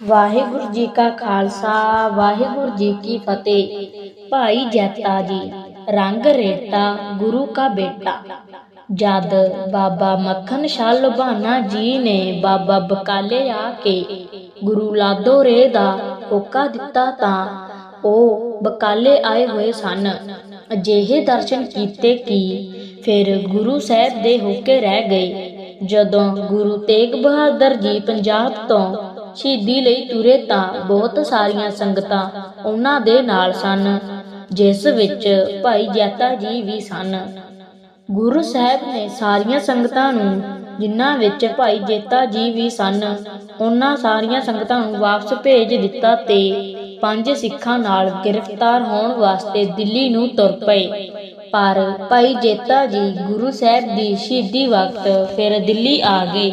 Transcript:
ਵਾਹਿਗੁਰੂ ਜੀ ਕਾ ਖਾਲਸਾ, ਵਾਹਿਗੁਰੂ ਜੀ ਕੀ ਫਤਿਹ। ਭਾਈ ਜੈਤਾ ਜੀ, ਰੰਗ ਰੇਟਾ ਗੁਰੂ ਕਾ ਬੇਟਾ। ਜਦ ਬਾਬਾ ਮੱਖਣ ਸ਼ਾਹ ਲੁਬਾਣਾ ਜੀ ਨੇ ਬਾਬਾ ਬਕਾਲੇ ਆ ਕੇ ਗੁਰੂ ਲਾਦੋ ਰੇ ਦਾ ਹੋਕਾ ਦਿੱਤਾ ਤਾਂ ਉਹ ਬਕਾਲੇ ਆਏ ਹੋਏ ਸਨ। ਅਜਿਹੇ ਦਰਸ਼ਨ ਕੀਤੇ ਕਿ ਫਿਰ ਗੁਰੂ ਸਾਹਿਬ ਦੇ ਹੋਕੇ ਰਹਿ ਗਏ। ਜਦੋਂ ਗੁਰੂ ਤੇਗ ਬਹਾਦਰ ਜੀ ਪੰਜਾਬ ਤੋਂ ਸ਼ਹੀਦੀ ਲਈ ਤੁਰੇ ਤਾਂ ਬਹੁਤ ਸਾਰੀਆਂ ਸੰਗਤਾਂ ਉਹਨਾਂ ਦੇ ਨਾਲ ਸਨ, ਜਿਸ ਵਿੱਚ ਭਾਈ ਜੈਤਾ ਜੀ ਵੀ ਸਨ। ਗੁਰੂ ਸਾਹਿਬ ਨੇ ਸਾਰੀਆਂ ਸੰਗਤਾਂ ਨੂੰ, ਜਿਨ੍ਹਾਂ ਵਿੱਚ ਭਾਈ ਜੇਤਾ ਜੀ ਵੀ ਸਨ, ਉਹਨਾਂ ਸਾਰੀਆਂ ਸੰਗਤਾਂ ਨੂੰ ਵਾਪਸ ਭੇਜ ਦਿੱਤਾ ਤੇ ਪੰਜ ਸਿੱਖਾਂ ਨਾਲ ਗ੍ਰਿਫਤਾਰ ਹੋਣ ਵਾਸਤੇ ਦਿੱਲੀ ਨੂੰ ਤੁਰ ਪਏ। ਪਰ ਭਾਈ ਜੇਤਾ ਜੀ ਗੁਰੂ ਸਾਹਿਬ ਦੀ ਸ਼ਹੀਦੀ ਵਕਤ ਫਿਰ ਦਿੱਲੀ ਆ ਗਏ।